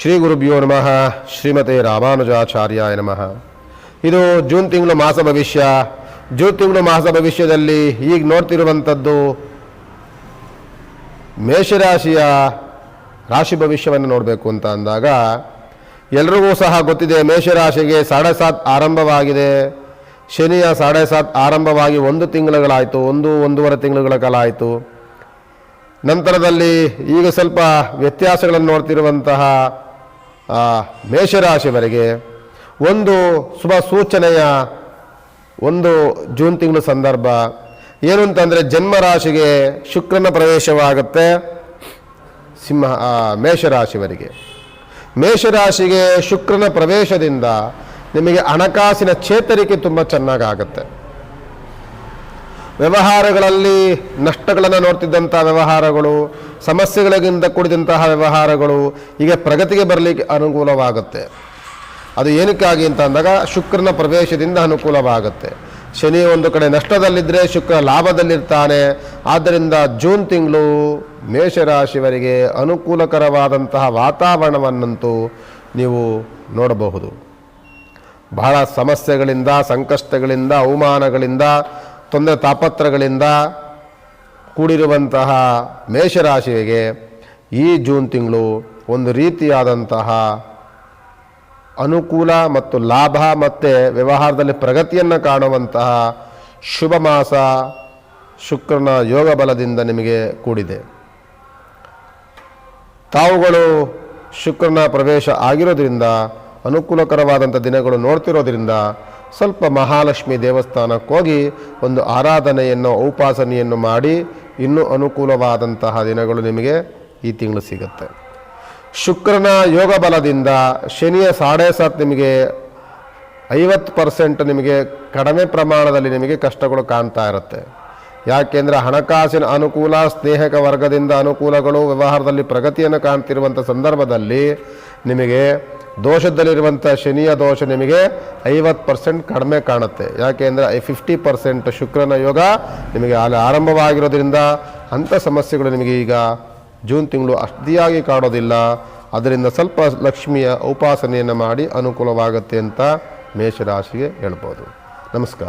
ಶ್ರೀ ಗುರುಭ್ಯೋ ನಮಃ, ಶ್ರೀಮತಿ ರಾಮಾನುಜಾಚಾರ್ಯಾಯ ನಮಃ. ಇದು ಜೂನ್ ತಿಂಗಳು ಮಾಸ ಭವಿಷ್ಯ. ಜೂನ್ ತಿಂಗಳು ಮಾಸ ಭವಿಷ್ಯದಲ್ಲಿ ಈಗ ನೋಡ್ತಿರುವಂಥದ್ದು ಮೇಷರಾಶಿಯ ರಾಶಿ ಭವಿಷ್ಯವನ್ನು ನೋಡಬೇಕು ಅಂತ ಅಂದಾಗ, ಎಲ್ರಿಗೂ ಸಹ ಗೊತ್ತಿದೆ, ಮೇಷರಾಶಿಗೆ ಸಾಡೆ ಸಾತ್ ಆರಂಭವಾಗಿದೆ. ಶನಿಯ ಸಾಡೆ ಸಾತ್ ಆರಂಭವಾಗಿ ಒಂದು ತಿಂಗಳುಗಳಾಯಿತು, ಒಂದು, ಒಂದೂವರೆ ತಿಂಗಳುಗಳ ಕಾಲ ಆಯಿತು. ನಂತರದಲ್ಲಿ ಈಗ ಸ್ವಲ್ಪ ವ್ಯತ್ಯಾಸಗಳನ್ನು ನೋಡ್ತಿರುವಂತಹ ಆ, ಮೇಷರಾಶಿಯವರೆಗೆ ಒಂದು ಶುಭ ಸೂಚನೆಯ ಒಂದು ಜೂನ್ ತಿಂಗಳ ಸಂದರ್ಭ. ಏನು ಅಂತಂದರೆ ಜನ್ಮರಾಶಿಗೆ ಶುಕ್ರನ ಪ್ರವೇಶವಾಗುತ್ತೆ ಸಿಂಹ ಮೇಷರಾಶಿವರಿಗೆ ಮೇಷರಾಶಿಗೆ ಶುಕ್ರನ ಪ್ರವೇಶದಿಂದ ನಿಮಗೆ ಹಣಕಾಸಿನ ಚೇತರಿಕೆ ತುಂಬ ಚೆನ್ನಾಗಾಗುತ್ತೆ. ವ್ಯವಹಾರಗಳಲ್ಲಿ ನಷ್ಟಗಳನ್ನು ನೋಡ್ತಿದ್ದಂಥ ವ್ಯವಹಾರಗಳು, ಸಮಸ್ಯೆಗಳಿಂದ ಕೂಡಿದಂತಹ ವ್ಯವಹಾರಗಳು ಈಗ ಪ್ರಗತಿಗೆ ಬರಲಿಕ್ಕೆ ಅನುಕೂಲವಾಗುತ್ತೆ. ಅದು ಏನಕ್ಕಾಗಿ ಅಂತ ಅಂದಾಗ ಶುಕ್ರನ ಪ್ರವೇಶದಿಂದ ಅನುಕೂಲವಾಗುತ್ತೆ. ಶನಿ ಒಂದು ಕಡೆ ನಷ್ಟದಲ್ಲಿದ್ದರೆ ಶುಕ್ರ ಲಾಭದಲ್ಲಿರ್ತಾನೆ. ಆದ್ದರಿಂದ ಜೂನ್ ತಿಂಗಳು ಮೇಷರಾಶಿವರಿಗೆ ಅನುಕೂಲಕರವಾದಂತಹ ವಾತಾವರಣವನ್ನಂತೂ ನೀವು ನೋಡಬಹುದು. ಬಹಳ ಸಮಸ್ಯೆಗಳಿಂದ, ಸಂಕಷ್ಟಗಳಿಂದ, ಅವಮಾನಗಳಿಂದ ತೊಂದರೆ ತಾಪತ್ರಗಳಿಂದ ಕೂಡಿರುವಂತಹ ಮೇಷರಾಶಿಗೆ ಈ ಜೂನ್ ತಿಂಗಳು ಒಂದು ರೀತಿಯಾದಂತಹ ಅನುಕೂಲ ಮತ್ತು ಲಾಭ ಮತ್ತು ವ್ಯವಹಾರದಲ್ಲಿ ಪ್ರಗತಿಯನ್ನು ಕಾಣುವಂತಹ ಶುಭ ಮಾಸ ಶುಕ್ರನ ಯೋಗ ಬಲದಿಂದ ನಿಮಗೆ ಕೂಡಿದೆ. ತಾವುಗಳು ಶುಕ್ರನ ಪ್ರವೇಶ ಆಗಿರೋದ್ರಿಂದ, ಅನುಕೂಲಕರವಾದಂಥ ದಿನಗಳು ನೋಡ್ತಿರೋದ್ರಿಂದ ಸ್ವಲ್ಪ ಮಹಾಲಕ್ಷ್ಮಿ ದೇವಸ್ಥಾನಕ್ಕೆ ಹೋಗಿ ಒಂದು ಆರಾಧನೆಯನ್ನು, ಉಪಾಸನೆಯನ್ನು ಮಾಡಿ ಇನ್ನೂ ಅನುಕೂಲವಾದಂತಹ ದಿನಗಳು ನಿಮಗೆ ಈ ತಿಂಗಳು ಸಿಗುತ್ತೆ. ಶುಕ್ರನ ಯೋಗ ಬಲದಿಂದ ಶನಿಯ ಸಾಡೆ ಸಾತ್ ನಿಮಗೆ ಐವತ್ತು ಪರ್ಸೆಂಟ್ ನಿಮಗೆ ಕಡಿಮೆ ಪ್ರಮಾಣದಲ್ಲಿ ನಿಮಗೆ ಕಷ್ಟಗಳು ಕಾಣ್ತಾ ಇರುತ್ತೆ. ಯಾಕೆಂದರೆ ಹಣಕಾಸಿನ ಅನುಕೂಲ, ಸ್ನೇಹಕ ವರ್ಗದಿಂದ ಅನುಕೂಲಗಳು, ವ್ಯವಹಾರದಲ್ಲಿ ಪ್ರಗತಿಯನ್ನು ಕಾಣ್ತಿರುವಂಥ ಸಂದರ್ಭದಲ್ಲಿ ನಿಮಗೆ ದೋಷದಲ್ಲಿರುವಂಥ ಶನಿಯ ದೋಷ ನಿಮಗೆ ಐವತ್ತು ಪರ್ಸೆಂಟ್ ಕಡಿಮೆ ಕಾಣುತ್ತೆ. ಯಾಕೆ ಅಂದರೆ ಫಿಫ್ಟಿ ಪರ್ಸೆಂಟ್ ಶುಕ್ರನ ಯೋಗ ನಿಮಗೆ ಅಲ್ಲಿ ಆರಂಭವಾಗಿರೋದ್ರಿಂದ ಅಂಥ ಸಮಸ್ಯೆಗಳು ನಿಮಗೆ ಈಗ ಜೂನ್ ತಿಂಗಳು ಅಷ್ಟಿಯಾಗಿ ಕಾಡೋದಿಲ್ಲ. ಅದರಿಂದ ಸ್ವಲ್ಪ ಲಕ್ಷ್ಮಿಯ ಉಪಾಸನೆಯನ್ನು ಮಾಡಿ ಅನುಕೂಲವಾಗುತ್ತೆ ಅಂತ ಮೇಷರಾಶಿಗೆ ಹೇಳ್ಬೋದು. ನಮಸ್ಕಾರ.